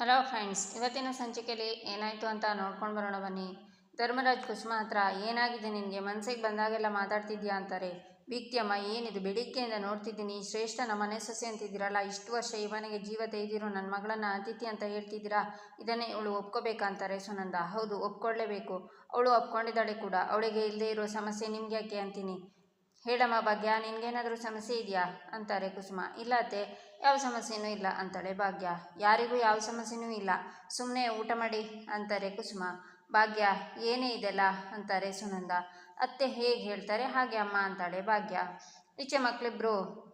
Hello friends, ಇವತ್ತಿನ ಸಂಚಿಕೆಯಲ್ಲಿ ಏನಾಯಿತು ಅಂತ ನೋಡ್ಕೊಂಡು ಬರೋಣ ಬನ್ನಿ. ಧರ್ಮರಾಜ್ ಕುಸುಮ ಹತ್ರ ಏನಾಗಿದೆ ನಿನಗೆ? ಮನಸ್ಸಿಗೆ ಬಂದಾಗೆಲ್ಲ ಮಾತಾಡ್ತಿದ್ಯಾ ಅಂತಾರೆ. ಅಮ್ಮ ಏನಿದು? ಬೆಳಿಗ್ಗೆಯಿಂದ ನೋಡ್ತಿದ್ದೀನಿ. ಶ್ರೇಷ್ಠ ನಮ್ಮ ಮನೆ ಸೊಸೆ ಅಂತಿದ್ದೀರಲ್ಲ, ಇಷ್ಟು ವರ್ಷ ಇವನಿಗೆ ಜೀವ ತೆಗೆದಿರೋ ನನ್ನ ಮಗಳನ್ನು ಅತಿಥಿ ಅಂತ ಹೇಳ್ತಿದ್ದೀರಾ? ಇದನ್ನೇ ಇವಳು ಒಪ್ಕೋಬೇಕಂತಾರೆ ಸುನಂದ. ಹೌದು, ಒಪ್ಕೊಳ್ಳೇಬೇಕು. ಅವಳು ಒಪ್ಕೊಂಡಿದ್ದಾಳೆ ಕೂಡ. ಅವಳಿಗೆ ಇಲ್ಲದೇ ಇರೋ ಸಮಸ್ಯೆ ನಿಮ್ಗೆ ಯಾಕೆ ಅಂತೀನಿ? ಹೇಳಮ್ಮ, ಭಾಗ್ಯ, ನಿನ್ಗೇನಾದರೂ ಸಮಸ್ಯೆ ಇದೆಯಾ? ಅಂತಾರೆ ಕುಸುಮ. ಇಲ್ಲ ಅತ್ತೆ ಯಾವ ಸಮಸ್ಯೆನೂ ಇಲ್ಲ ಅಂತಾಳೆ ಭಾಗ್ಯ. ಯಾರಿಗೂ ಯಾವ ಸಮಸ್ಯೆನೂ ಇಲ್ಲ. ಸುಮ್ಮನೆ ಊಟ ಮಾಡಿ ಅಂತಾರೆ ಕುಸುಮ. ಭಾಗ್ಯ, ಏನೇ ಇದೆಲ್ಲ? ಅಂತಾರೆ ಸುನಂದ. ಅತ್ತೆ ಹೇಗೆ ಹೇಳ್ತಾರೆ ಹಾಗೆ ಅಮ್ಮ ಅಂತಾಳೆ ಭಾಗ್ಯ. ಈಚೆ ಮಕ್ಕಳಿಬ್ಬರು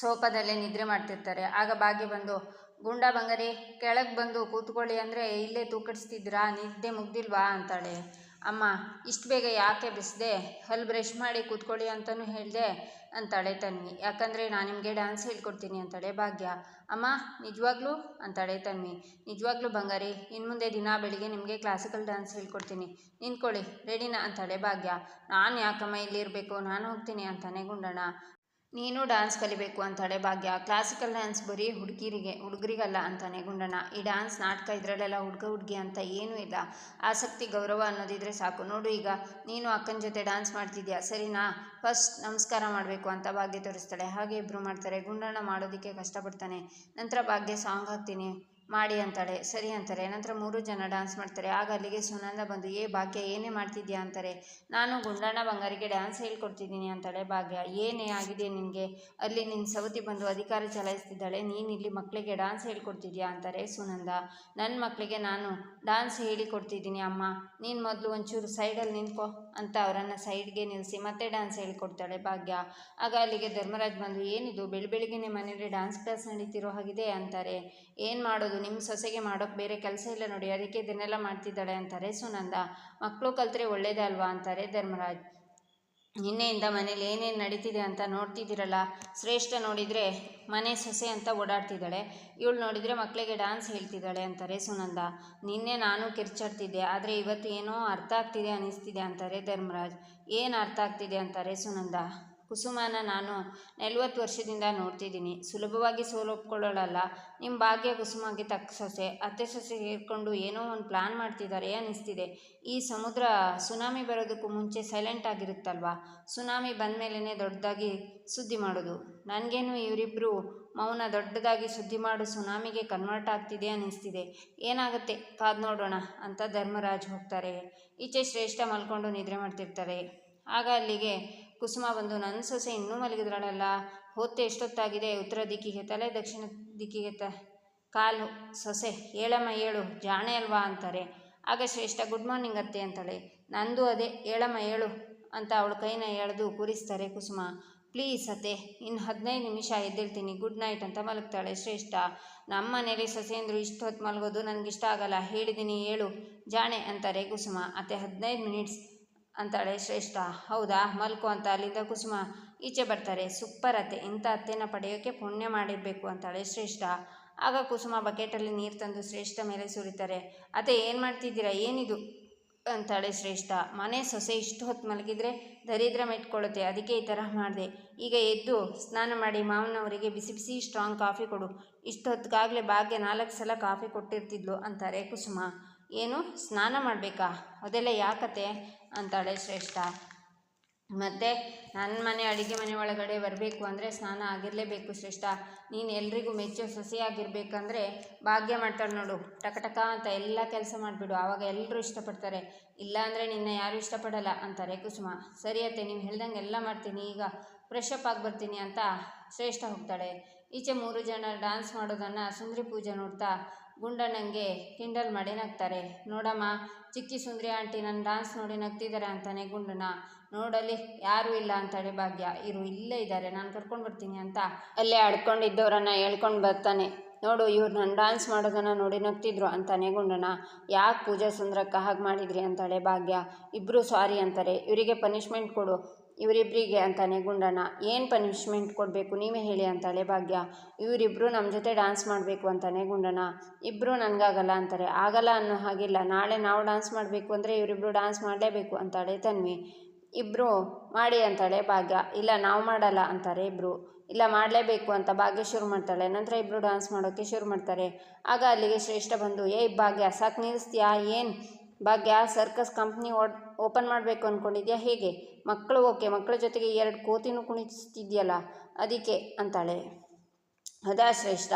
ಸೋಫಾದಲ್ಲೇ ನಿದ್ರೆ ಮಾಡ್ತಿರ್ತಾರೆ. ಆಗ ಭಾಗ್ಯ ಬಂದು, ಗುಂಡ ಬಂಗರಿ, ಕೆಳಗೆ ಬಂದು ಕೂತ್ಕೊಳ್ಳಿ ಅಂದರೆ ಇಲ್ಲೇ ತೂಕಡಿಸ್ತಿದ್ರಾ? ನಿದ್ದೆ ಮುಗ್ದಿಲ್ವಾ? ಅಂತಾಳೆ. ಅಮ್ಮ, ಇಷ್ಟು ಬೇಗ ಯಾಕೆ ಬಿಸಿದೆ? ಅಲ್ಲಿ ಬ್ರಷ್ ಮಾಡಿ ಕೂತ್ಕೊಳ್ಳಿ ಅಂತಲೂ ಹೇಳಿದೆ. ಅಂತಾಳೆ ತನ್ವಿ. ಯಾಕಂದರೆ ನಾನು ನಿಮಗೆ ಡ್ಯಾನ್ಸ್ ಹೇಳ್ಕೊಡ್ತೀನಿ ಅಂತಾಳೆ ಭಾಗ್ಯ. ಅಮ್ಮ, ನಿಜವಾಗ್ಲೂ? ಅಂತಾಳೆ ತನ್ವಿ. ನಿಜವಾಗ್ಲೂ ಬಂಗಾರಿ ಇನ್ನು ಮುಂದೆ ದಿನ ಬೆಳಿಗ್ಗೆ ನಿಮಗೆ ಕ್ಲಾಸಿಕಲ್ ಡ್ಯಾನ್ಸ್ ಹೇಳ್ಕೊಡ್ತೀನಿ. ನಿಂತ್ಕೊಳ್ಳಿ ರೆಡಿನಾ ಅಂತಾಳೆ ಭಾಗ್ಯ. ನಾನು ಯಾಕಮ್ಮ ಇಲ್ಲಿರಬೇಕು? ನಾನು ಹೋಗ್ತೀನಿ ಅಂತಾನೆ ಗುಂಡಣ್ಣ. ನೀನು ಡ್ಯಾನ್ಸ್ ಕಲಿಬೇಕು ಅಂತಾಳೆ ಭಾಗ್ಯ ಕ್ಲಾಸಿಕಲ್ ಡ್ಯಾನ್ಸ್ ಬರೀ ಹುಡುಗಿರಿಗೆ, ಹುಡುಗರಿಗಲ್ಲ ಅಂತಾನೆ ಗುಂಡಣ್ಣ. ಈ ಡ್ಯಾನ್ಸ್ ನಾಟಕ ಇದರಲ್ಲೆಲ್ಲ ಹುಡುಗ ಹುಡುಗಿ ಅಂತ ಏನೂ ಇಲ್ಲ. ಆಸಕ್ತಿ, ಗೌರವ ಅನ್ನೋದಿದ್ರೆ ಸಾಕು. ನೋಡು ಈಗ, ನೀನು ಅಕ್ಕನ ಜೊತೆ ಡ್ಯಾನ್ಸ್ ಮಾಡ್ತಿದ್ಯಾ? ಸರಿನಾ? ಫಸ್ಟ್ ನಮಸ್ಕಾರ ಮಾಡಬೇಕು ಅಂತ ಭಾಗ್ಯ ತೋರಿಸ್ತಾಳೆ. ಹಾಗೆ ಇಬ್ಬರು ಮಾಡ್ತಾರೆ. ಗುಂಡಣ್ಣ ಮಾಡೋದಕ್ಕೆ ಕಷ್ಟಪಡ್ತಾನೆ. ನಂತರ ಭಾಗ್ಯ ಸಾಂಗ್ ಹಾಕ್ತೀನಿ. ಮಾಡಿ ಅಂತಾಳೆ. ಸರಿ ಅಂತಾರೆ. ನಂತರ ಮೂರು ಜನ ಡ್ಯಾನ್ಸ್ ಮಾಡ್ತಾರೆ. ಆಗ ಅಲ್ಲಿಗೆ ಸುನಂದ ಬಂದು, ಏ ಭಾಗ್ಯ, ಏನೇ ಮಾಡ್ತಿದ್ಯಾ? ಅಂತಾರೆ. ನಾನು ಗುಂಡಣ್ಣ ಬಂಗಾರಿಗೆ ಡ್ಯಾನ್ಸ್ ಹೇಳ್ಕೊಡ್ತಿದ್ದೀನಿ, ಅಂತಾಳೆ ಭಾಗ್ಯ. ಏನೇ ಆಗಿದೆ ನಿನಗೆ? ಅಲ್ಲಿ ನಿನ್ನ ಸವತಿ ಬಂದು ಅಧಿಕಾರ ಚಲಾಯಿಸ್ತಿದ್ದಾಳೆ. ನೀನು ಇಲ್ಲಿ ಮಕ್ಕಳಿಗೆ ಡ್ಯಾನ್ಸ್ ಹೇಳ್ಕೊಡ್ತಿದ್ಯಾ? ಅಂತಾರೆ ಸುನಂದ. ನನ್ನ ಮಕ್ಕಳಿಗೆ ನಾನು ಡ್ಯಾನ್ಸ್ ಹೇಳಿಕೊಡ್ತಿದ್ದೀನಿ ಅಮ್ಮ. ನೀನು ಮೊದಲು ಒಂಚೂರು ಸೈಡಲ್ಲಿ ನಿಂತ್ಕೊ ಅಂತ ಅವರನ್ನು ಸೈಡ್ಗೆ ನಿಲ್ಲಿಸಿ ಮತ್ತೆ ಡ್ಯಾನ್ಸ್ ಹೇಳ್ಕೊಡ್ತಾಳೆ ಭಾಗ್ಯ. ಆಗ ಅಲ್ಲಿಗೆ ಧರ್ಮರಾಜ್ ಬಂದು, ಏನಿದು? ಬೆಳಿ ಬೆಳಿಗ್ಗೆನೆ ಮನೇಲಿ ಡ್ಯಾನ್ಸ್ ಕ್ಲಾಸ್ ನಡೀತಿರೋ ಹಾಗಿದೆ? ಅಂತಾರೆ. ಏನು ಮಾಡೋದು? ನಿಮ್ಮ ಸೊಸೆಗೆ ಮಾಡೋಕ್ಕೆ ಬೇರೆ ಕೆಲಸ ಇಲ್ಲ ನೋಡಿ, ಅದಕ್ಕೆ ಇದನ್ನೆಲ್ಲ ಮಾಡ್ತಿದ್ದಾಳೆ ಅಂತಾರೆ. ಸುನಂದ ಮಕ್ಕಳು ಕಲ್ತ್ರೆ ಒಳ್ಳೇದೇ ಅಲ್ವಾ? ಅಂತಾರೆ ಧರ್ಮರಾಜ್. ನಿನ್ನೆಯಿಂದ ಮನೇಲಿ ಏನೇನು ನಡೀತಿದೆ ಅಂತ ನೋಡ್ತಿದ್ದೀರಲ್ಲ, ಶ್ರೇಷ್ಠ ನೋಡಿದರೆ ಮನೆ ಸೊಸೆ ಅಂತ ಓಡಾಡ್ತಿದ್ದಾಳೆ. ಇವಳು ನೋಡಿದರೆ ಮಕ್ಕಳಿಗೆ ಡ್ಯಾನ್ಸ್ ಹೇಳ್ತಿದ್ದಾಳೆ ಅಂತಾರೆ ಸುನಂದ. ನಿನ್ನೆ ನಾನು ಕಿರ್ಚಾಡ್ತಿದ್ದೆ, ಆದರೆ ಇವತ್ತು ಏನೋ ಅರ್ಥ ಆಗ್ತಿದೆ ಅನ್ನಿಸ್ತಿದೆ ಅಂತಾರೆ ಧರ್ಮರಾಜ್. ಏನು ಅರ್ಥ ಆಗ್ತಿದೆ ಅಂತಾರೆ ಸುನಂದ? ಕುಸುಮನ ನಾನು ನಲ್ವತ್ತು ವರ್ಷದಿಂದ ನೋಡ್ತಿದ್ದೀನಿ. ಸುಲಭವಾಗಿ ಸೋಲೊಪ್ಕೊಳ್ಳೋಳಲ್ಲ ನಿಮ್ಮ ಭಾಗ್ಯ ಕುಸುಮಗೆ ತಕ್ಕ ಸೊಸೆ, ಅತ್ತೆ ಸೊಸೆ ಸೇರಿಕೊಂಡು ಏನೋ ಒಂದು ಪ್ಲಾನ್ ಮಾಡ್ತಿದ್ದಾರೆ ಅನ್ನಿಸ್ತಿದೆ ಈ ಸಮುದ್ರ ಸುನಾಮಿ ಬರೋದಕ್ಕೂ ಮುಂಚೆ ಸೈಲೆಂಟ್ ಆಗಿರುತ್ತಲ್ವಾ? ಸುನಾಮಿ ಬಂದ ಮೇಲೇ ದೊಡ್ಡದಾಗಿ ಸುದ್ದಿ ಮಾಡೋದು. ನನಗೇನು ಇವರಿಬ್ಬರು ಮೌನ ದೊಡ್ಡದಾಗಿ ಸುದ್ದಿ ಮಾಡು ಸುನಾಮಿಗೆ ಕನ್ವರ್ಟ್ ಆಗ್ತಿದೆ ಅನ್ನಿಸ್ತಿದೆ ಏನಾಗುತ್ತೆ? ಕಾದು ನೋಡೋಣ ಅಂತ ಧರ್ಮರಾಜ್ ಹೋಗ್ತಾರೆ. ಈಚೆ ಶ್ರೇಷ್ಠ ಮಲ್ಕೊಂಡು ನಿದ್ರೆ ಮಾಡ್ತಿರ್ತಾರೆ. ಆಗ ಅಲ್ಲಿಗೆ ಕುಸುಮ ಬಂದು ನನ್ನ ಸೊಸೆ ಇನ್ನೂ ಮಲಗಿದ್ರಾಳಲ್ಲ, ಹೊತ್ತು ಎಷ್ಟೊತ್ತಾಗಿದೆ, ಉತ್ತರ ದಿಕ್ಕಿಗೆ, ತಲೆ ದಕ್ಷಿಣ ದಿಕ್ಕಿಗೆ ತ, ಕಾಲು, ಸೊಸೆ, ಏಳಮ್ಮ ಏಳು, ಜಾಣೆ ಅಲ್ವಾ? ಅಂತಾರೆ. ಆಗ ಶ್ರೇಷ್ಠ, ಗುಡ್ ಮಾರ್ನಿಂಗ್ ಅತ್ತೆ ಅಂತಾಳೆ. ನಂದು ಅದೇ, ಏಳಮ್ಮ ಏಳು ಅಂತ ಅವಳ ಕೈನ ಎಳೆದು ಕೂರಿಸ್ತಾರೆ ಕುಸುಮ. ಪ್ಲೀಸ್ ಅತ್ತೆ, ಇನ್ನು ಹದಿನೈದು ನಿಮಿಷ ಎದ್ದಿರ್ತೀನಿ ಗುಡ್ ನೈಟ್ ಅಂತ ಮಲಗ್ತಾಳೆ ಶ್ರೇಷ್ಠ. ನಮ್ಮ ಮನೇಲಿ ಸೊಸೆಂದರು ಇಷ್ಟು ಹೊತ್ತು ಮಲಗೋದು ನನಗಿಷ್ಟ ಆಗಲ್ಲ ಹೇಳಿದ್ದೀನಿ ಏಳು, ಜಾಣೆ ಅಂತಾರೆ ಕುಸುಮ. ಅತ್ತೆ, ಹದಿನೈದು ಮಿನಿಟ್ಸ್ ಅಂತಾಳೆ, ಶ್ರೇಷ್ಠ. ಹೌದಾ? ಮಲ್ಕು ಅಂತ ಅಲ್ಲಿಂದ ಕುಸುಮ ಈಚೆ ಬರ್ತಾರೆ. ಸೂಪರ್ ಅತ್ತೆ, ಇಂಥ ಅತ್ತೆನ ಪಡೆಯೋಕ್ಕೆ ಪುಣ್ಯ ಮಾಡಿರಬೇಕು ಅಂತಾಳೆ ಶ್ರೇಷ್ಠ. ಆಗ ಕುಸುಮ ಬಕೆಟಲ್ಲಿ ನೀರು ತಂದು ಶ್ರೇಷ್ಠ ಮೇಲೆ ಸುರಿತಾರೆ. ಅತ್ತೆ, ಏನು ಮಾಡ್ತಿದ್ದೀರಾ? ಏನಿದು? ಅಂತಾಳೆ ಶ್ರೇಷ್ಠ. ಮನೆ ಸೊಸೆ ಇಷ್ಟು ಹೊತ್ತು ಮಲಗಿದ್ರೆ ದರಿದ್ರ ಮೆಟ್ಕೊಳ್ಳುತ್ತೆ. ಅದಕ್ಕೆ ಈ ಥರ ಮಾಡಿದೆ. ಈಗ ಎದ್ದು ಸ್ನಾನ ಮಾಡಿ ಮಾವನವರಿಗೆ ಬಿಸಿ ಬಿಸಿ ಸ್ಟ್ರಾಂಗ್ ಕಾಫಿ ಕೊಡು. ಇಷ್ಟು ಹೊತ್ತಿಗಾಗಲೇ ಭಾಗ್ಯ ನಾಲ್ಕು ಸಲ ಕಾಫಿ ಕೊಟ್ಟಿರ್ತಿದ್ಲು ಅಂತಾರೆ ಕುಸುಮ. ಏನು? ಸ್ನಾನ ಮಾಡಬೇಕಾ? ಅದೆಲ್ಲ ಯಾಕತೆ ಅಂತಾಳೆ ಶ್ರೇಷ್ಠ. ಮತ್ತು ನನ್ನ ಮನೆ ಅಡುಗೆ ಮನೆ ಒಳಗಡೆ ಬರಬೇಕು ಅಂದರೆ ಸ್ನಾನ ಆಗಿರಲೇಬೇಕು ಶ್ರೇಷ್ಠ. ನೀನು ಎಲ್ರಿಗೂ ಮೆಚ್ಚು ಸೊಸೆಯಾಗಿರ್ಬೇಕಂದ್ರೆ ಭಾಗ್ಯ ಮಾಡ್ತಾಳೆ ನೋಡು. ಟಕ ಟಕ ಅಂತ ಎಲ್ಲ ಕೆಲಸ ಮಾಡಿಬಿಡು. ಆವಾಗ ಎಲ್ಲರೂ ಇಷ್ಟಪಡ್ತಾರೆ. ಇಲ್ಲ ಅಂದರೆ ನಿನ್ನ ಯಾರೂ ಇಷ್ಟಪಡಲ್ಲ ಅಂತಾರೆ ಕುಸುಮ. ಸರಿ ಅತ್ತೆ ನೀವು ಹೇಳ್ದಂಗೆ ಎಲ್ಲ ಮಾಡ್ತೀನಿ. ಈಗ ಫ್ರೆಶ್ ಅಪ್ ಆಗಿ ಬರ್ತೀನಿ ಅಂತ ಶ್ರೇಷ್ಠ ಹೋಗ್ತಾಳೆ. ಈಚೆ ಮೂರು ಜನ ಡ್ಯಾನ್ಸ್ ಮಾಡೋದನ್ನು ಸುಂದರಿ ಪೂಜೆ ನೋಡ್ತಾ ಗುಂಡಣ್ಣಂಗೆ ಕಿಂಡಲ್ ಮಾಡಿ ನಗ್ತಾರೆ. ನೋಡಮ್ಮ, ಚಿಕ್ಕಿ ಸುಂದ್ರಿ ಆಂಟಿ ನನ್ನ ಡಾನ್ಸ್ ನೋಡಿ ನಗ್ತಿದ್ದಾರೆ ಅಂತಾನೆ ಗುಂಡಣ್ಣ. ನೋಡಲಿ ಯಾರೂ ಇಲ್ಲ ಅಂತಾಳೆ ಭಾಗ್ಯ. ಇರು, ಇಲ್ಲೇ ಇದ್ದಾರೆ ನಾನು ಕರ್ಕೊಂಡು ಬರ್ತೀನಿ ಅಂತ. ಅಲ್ಲೇ ಆಡ್ಕೊಂಡಿದ್ದವರನ್ನ ಹೇಳ್ಕೊಂಡು ಬರ್ತಾನೆ. ನೋಡು, ಇವ್ರು ನನ್ನ ಡಾನ್ಸ್ ಮಾಡೋದನ್ನು ನೋಡಿ ನಗ್ತಿದ್ರು ಅಂತಾನೆ ಗುಂಡಣ್ಣ. ಯಾಕೆ ಪೂಜಾ ಸುಂದರಕ್ಕ ಹಾಗೆ ಮಾಡಿದ್ರಿ ಅಂತಾಳೆ ಭಾಗ್ಯ. ಇಬ್ಬರು ಸಾರಿ ಅಂತಾರೆ. ಇವರಿಗೆ ಪನಿಷ್ಮೆಂಟ್ ಕೊಡು. ಇವರಿಬ್ಬರಿಗೆ ಅಂತಾನೆ ಗುಂಡಣ್ಣ ಏನು ಪನಿಷ್ಮೆಂಟ್ ಕೊಡಬೇಕು? ನೀವೇ ಹೇಳಿ ಅಂತಾಳೆ ಭಾಗ್ಯ. ಇವರಿಬ್ಬರು ನಮ್ಮ ಜೊತೆ ಡ್ಯಾನ್ಸ್ ಮಾಡಬೇಕು ಅಂತಾನೆ ಗುಂಡಣ್ಣ ಇಬ್ಬರು ನನಗಾಗಲ್ಲ ಅಂತಾರೆ. ಆಗಲ್ಲ ಅನ್ನೋ ಹಾಗಿಲ್ಲ. ನಾಳೆ ನಾವು ಡ್ಯಾನ್ಸ್ ಮಾಡಬೇಕು ಅಂದರೆ ಇವರಿಬ್ಬರು ಡ್ಯಾನ್ಸ್ ಮಾಡಲೇಬೇಕು ಅಂತಾಳೆ ತನ್ವಿ. ಇಬ್ಬರು ಮಾಡಿ ಅಂತಾಳೆ ಭಾಗ್ಯ. ಇಲ್ಲ, ನಾವು ಮಾಡಲ್ಲ ಅಂತಾರೆ ಇಬ್ಬರು ಇಲ್ಲ, ಮಾಡಲೇಬೇಕು ಅಂತ ಭಾಗ್ಯ ಶುರು ಮಾಡ್ತಾಳೆ. ನಂತರ ಇಬ್ಬರು ಡ್ಯಾನ್ಸ್ ಮಾಡೋಕ್ಕೆ ಶುರು ಮಾಡ್ತಾರೆ. ಆಗ ಅಲ್ಲಿಗೆ ಶ್ರೇಷ್ಠ ಬಂದು ಏ ಭಾಗ್ಯ, ಸಾಕು ನಿಲ್ಲಿಸ್ತೀಯಾ ಏನು ಭಾಗ್ಯ ಸರ್ಕಸ್ ಕಂಪ್ನಿ ಓಪನ್ ಮಾಡಬೇಕು ಅಂದ್ಕೊಂಡಿದ್ಯಾ ಹೇಗೆ? ಮಕ್ಕಳು ಓಕೆ, ಮಕ್ಕಳ ಜೊತೆಗೆ ಎರಡು ಕೋತಿನೂ ಕುಣಿಸ್ತಿದ್ಯಲ್ಲ, ಅದಕ್ಕೆ ಅಂತಾಳೆ. ಅದಾ ಶ್ರೇಷ್ಠ,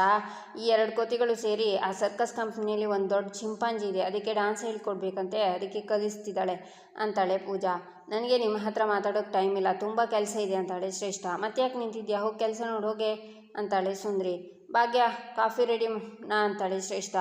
ಈ ಎರಡು ಕೋತಿಗಳು ಸೇರಿ ಆ ಸರ್ಕಸ್ ಕಂಪ್ನಿಯಲ್ಲಿ ಒಂದು ದೊಡ್ಡ ಚಿಂಪಾಂಜಿ ಇದೆ, ಅದಕ್ಕೆ ಡಾನ್ಸ್ ಹೇಳ್ಕೊಡ್ಬೇಕಂತೆ, ಅದಕ್ಕೆ ಕಲಿಸ್ತಿದ್ದಾಳೆ ಅಂತಾಳೆ ಪೂಜಾ. ನನಗೆ ನಿಮ್ಮ ಹತ್ರ ಮಾತಾಡೋಕ್ಕೆ ಟೈಮ್ ಇಲ್ಲ, ತುಂಬ ಕೆಲಸ ಇದೆ ಅಂತಾಳೆ ಶ್ರೇಷ್ಠ. ಮತ್ತೆ ಯಾಕೆ ನಿಂತಿದ್ಯಾ? ಹೋಗಿ ಕೆಲಸ ನೋಡಿ, ಹೋಗೆ ಅಂತಾಳೆ ಸುಂದ್ರಿ. ಭಾಗ್ಯ, ಕಾಫಿ ರೆಡಿ ನಾ ಅಂತಾಳೆ ಶ್ರೇಷ್ಠ.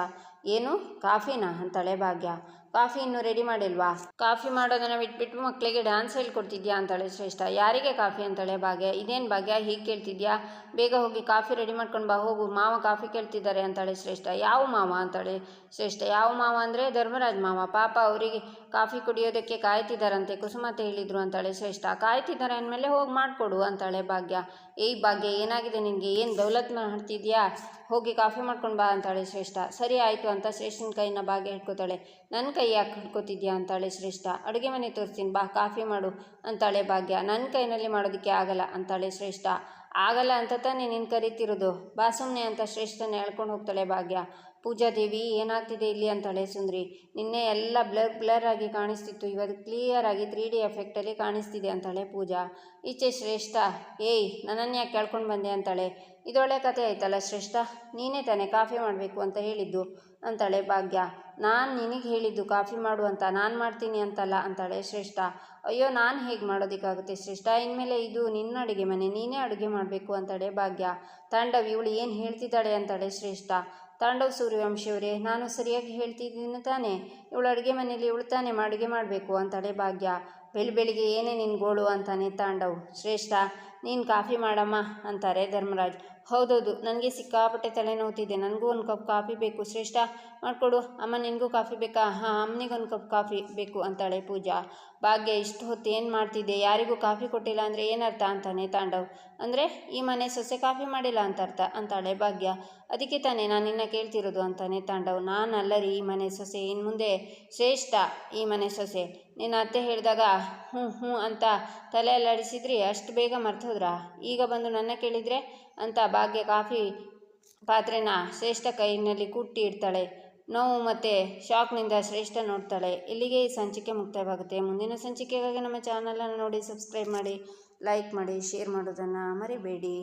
ಏನು? ಕಾಫಿನಾ? ಅಂತಾಳೆ ಭಾಗ್ಯ. ಕಾಫಿ ಇನ್ನೂ ರೆಡಿ ಮಾಡಿಲ್ವಾ? ಕಾಫಿ ಮಾಡೋದನ್ನು ಬಿಟ್ಬಿಟ್ಟು ಮಕ್ಕಳಿಗೆ ಡ್ಯಾನ್ಸ್ ಹೇಳ್ಕೊಡ್ತಿದ್ಯಾ ಅಂತಾಳೆ ಶ್ರೇಷ್ಠ. ಯಾರಿಗೆ ಕಾಫಿ ಅಂತಾಳೆ ಭಾಗ್ಯ? ಇದೇನು ಭಾಗ್ಯ? ಹೀಗೆ ಕೇಳ್ತಿದ್ಯಾ? ಬೇಗ ಹೋಗಿ ಕಾಫಿ ರೆಡಿ ಮಾಡ್ಕೊಂಡು ಬಾ, ಹೋಗು. ಮಾವ ಕಾಫಿ ಕೇಳ್ತಿದ್ದಾರೆ ಅಂತಾಳೆ ಶ್ರೇಷ್ಠ. ಯಾವ ಮಾವ ಅಂತಾಳೆ ಶ್ರೇಷ್ಠ? ಯಾವ ಮಾವ ಅಂದರೆ ಧರ್ಮರಾಜ್ ಮಾವ. ಪಾಪ ಅವರಿಗೆ ಕಾಫಿ ಕುಡಿಯೋದಕ್ಕೆ ಕಾಯ್ತಿದ್ದಾರಂತೆ. ಕುಸುಮತೆ ಹೇಳಿದರು ಅಂತಾಳೆ ಶ್ರೇಷ್ಠ. ಕಾಯ್ತಿದ್ದಾರೆ ಅಂದಮೇಲೆ ಹೋಗಿ ಮಾಡಿಕೊಡು ಅಂತಾಳೆ ಭಾಗ್ಯ. ಏಯ್ ಭಾಗ್ಯ, ಏನಾಗಿದೆ ನಿನಗೆ? ಏನು ದೌಲತ್ ಮಾಡ್ತಿದ್ಯಾ? ಹೋಗಿ ಕಾಫಿ ಮಾಡ್ಕೊಂಡು ಬಾ ಅಂತಾಳೆ ಶ್ರೇಷ್ಠ. ಸರಿ ಆಯಿತು ಅಂತ ಶ್ರೇಷ್ಠನ ಕೈನ ಭಾಗ್ಯ ಹಿಡ್ಕೋತಾಳೆ ನನ್ನ ಕೈ ಯಾಕೆ ಹಿಡ್ಕೋತಿದ್ಯಾ ಅಂತಾಳೆ ಶ್ರೇಷ್ಠ. ಅಡುಗೆ ಮನೆ ತೋರಿಸ್ತೀನಿ, ಬಾ, ಕಾಫಿ ಮಾಡು ಅಂತಾಳೆ ಭಾಗ್ಯ. ನನ್ನ ಕೈನಲ್ಲಿ ಮಾಡೋದಕ್ಕೆ ಆಗಲ್ಲ ಅಂತಾಳೆ ಶ್ರೇಷ್ಠ. ಆಗಲ್ಲ ಅಂತ ತಾನೇ ನೀನು ಕರಿತಿರೋದು? ಬಾ ಸುಮ್ಮನೆ ಅಂತ ಶ್ರೇಷ್ಠನ ಹೇಳ್ಕೊಂಡು ಹೋಗ್ತಾಳೆ ಭಾಗ್ಯ. ಪೂಜಾ ದೇವಿ, ಏನಾಗ್ತಿದೆ ಇಲ್ಲಿ ಅಂತಾಳೆ ಸುಂದ್ರಿ. ನಿನ್ನೆ ಎಲ್ಲ ಬ್ಲರ್ ಬ್ಲರ್ ಆಗಿ ಕಾಣಿಸ್ತಿತ್ತು. ಇವತ್ತು ಕ್ಲಿಯರ್ ಆಗಿ ತ್ರೀ ಡಿ ಎಫೆಕ್ಟಲ್ಲಿ ಕಾಣಿಸ್ತಿದೆ ಅಂತಾಳೆ ಪೂಜಾ. ಈಚೆ ಶ್ರೇಷ್ಠ, ಏಯ್, ನನ್ನನ್ನು ಯಾಕೆ ಕೇಳ್ಕೊಂಡು ಬಂದೆ ಅಂತಾಳೆ. ಇದೊಳ್ಳೆ ಕತೆ ಆಯ್ತಲ್ಲ ಶ್ರೇಷ್ಠ? ನೀನೇ ತಾನೇ ಕಾಫಿ ಮಾಡಬೇಕು ಅಂತ ಹೇಳಿದ್ದು? ಅಂತಾಳೆ ಭಾಗ್ಯ. ನಾನು ನಿನಗೆ ಹೇಳಿದ್ದು ಕಾಫಿ ಮಾಡು ಅಂತ, ನಾನು ಮಾಡ್ತೀನಿ ಅಂತಲ್ಲ ಅಂತಾಳೆ ಶ್ರೇಷ್ಠ. ಅಯ್ಯೋ, ನಾನು ಹೇಗೆ ಮಾಡೋದಕ್ಕಾಗುತ್ತೆ ಶ್ರೇಷ್ಠ? ಇನ್ಮೇಲೆ ಇದು ನಿನ್ನ ಅಡುಗೆ ಮನೆ, ನೀನೇ ಅಡುಗೆ ಮಾಡಬೇಕು ಅಂತಾಳೆ ಭಾಗ್ಯ. ತಾಂಡವ್ ಇವಳು ಏನು ಹೇಳ್ತಿದ್ದಾಳೆ ಅಂತಾಳೆ ಶ್ರೇಷ್ಠ. ತಾಂಡವ್ ಸೂರ್ಯವಂಶಿಯವರೇ, ನಾನು ಸರಿಯಾಗಿ ಹೇಳ್ತಿದ್ದೀನಿ ತಾನೇ. ಇವಳು ಅಡುಗೆ ಮನೆಯಲ್ಲಿ ಇವಳು ತಾನೇ ಅಡುಗೆ ಮಾಡಬೇಕು ಅಂತಾಳೆ ಭಾಗ್ಯ. ಬೆಳಿ ಬೆಳಿಗ್ಗೆ ಏನೇ ನಿನ್ನ ಗೋಳು ಅಂತಾನೆ ತಾಂಡವ್. ಶ್ರೇಷ್ಠ ನೀನು ಕಾಫಿ ಮಾಡಮ್ಮ, ಅಂತಾರೆ ಧರ್ಮರಾಜ್. ಹೌದೌದು, ನನಗೆ ಸಿಕ್ಕಾಪಟ್ಟೆ ತಲೆನೋವ್ತಿದೆ. ನನಗೂ ಒಂದು ಕಪ್ ಕಾಫಿ ಬೇಕು, ಶ್ರೇಷ್ಠ. ಮಾಡಿಕೊಡು. ಅಮ್ಮ, ನಿನಗೂ ಕಾಫಿ ಬೇಕಾ? ಹಾಂ ಅಮ್ಮನಿಗೊಂದು ಕಪ್ ಕಾಫಿ ಬೇಕು, ಅಂತಾಳೆ ಪೂಜಾ. ಭಾಗ್ಯ, ಇಷ್ಟು ಹೊತ್ತು ಏನು ಮಾಡ್ತಿದ್ದೆ? ಯಾರಿಗೂ ಕಾಫಿ ಕೊಟ್ಟಿಲ್ಲ ಅಂದರೆ ಏನರ್ಥ ಅಂತಾನೆ ತಾಂಡವ್. ಅಂದರೆ, ಈ ಮನೆ ಸೊಸೆ ಕಾಫಿ ಮಾಡಿಲ್ಲ ಅಂತ ಅರ್ಥ, ಅಂತಾಳೆ ಭಾಗ್ಯ. ಅದಕ್ಕೆ ತಾನೇ ನಾನು ನಿನ್ನ ಕೇಳ್ತಿರೋದು, ಅಂತಾನೆ ತಾಂಡವ್. ನಾನು ಅಲ್ಲರಿ ಈ ಮನೆ ಸೊಸೆ ಇನ್ನು ಮುಂದೆ ಶ್ರೇಷ್ಠ ಈ ಮನೆ ಸೊಸೆ. ನಿನ್ನ ಅತ್ತೆ ಹೇಳಿದಾಗ ಹ್ಞೂ ಹ್ಞೂ ಅಂತ ತಲೆ ಅಲ್ಲಾಡಿಸಿದ್ರಿ, ಅಷ್ಟು ಬೇಗ ಮರ್ತೋದ್ರಾ? ಈಗ ಬಂದು ನನ್ನ ಕೇಳಿದರೆ ಅಂತ ಭಾಗ್ಯ ಕಾಫಿ ಪಾತ್ರೆನ ಶ್ರೇಷ್ಠ ಕೈಯಲ್ಲಿ ಕುಟ್ಟಿ ಇಡ್ತಾಳೆ. ನೋವು ಮತ್ತು ಶಾಕ್ನಿಂದ ಶ್ರೇಷ್ಠ ನೋಡ್ತಾಳೆ. ಇಲ್ಲಿಗೆ ಈ ಸಂಚಿಕೆ ಮುಕ್ತಾಯವಾಗುತ್ತೆ. ಮುಂದಿನ ಸಂಚಿಕೆಗಾಗಿ ನಮ್ಮ ಚಾನಲನ್ನು ನೋಡಿ, ಸಬ್ಸ್ಕ್ರೈಬ್ ಮಾಡಿ, ಲೈಕ್ ಮಾಡಿ, ಶೇರ್ ಮಾಡೋದನ್ನು ಮರಿಬೇಡಿ.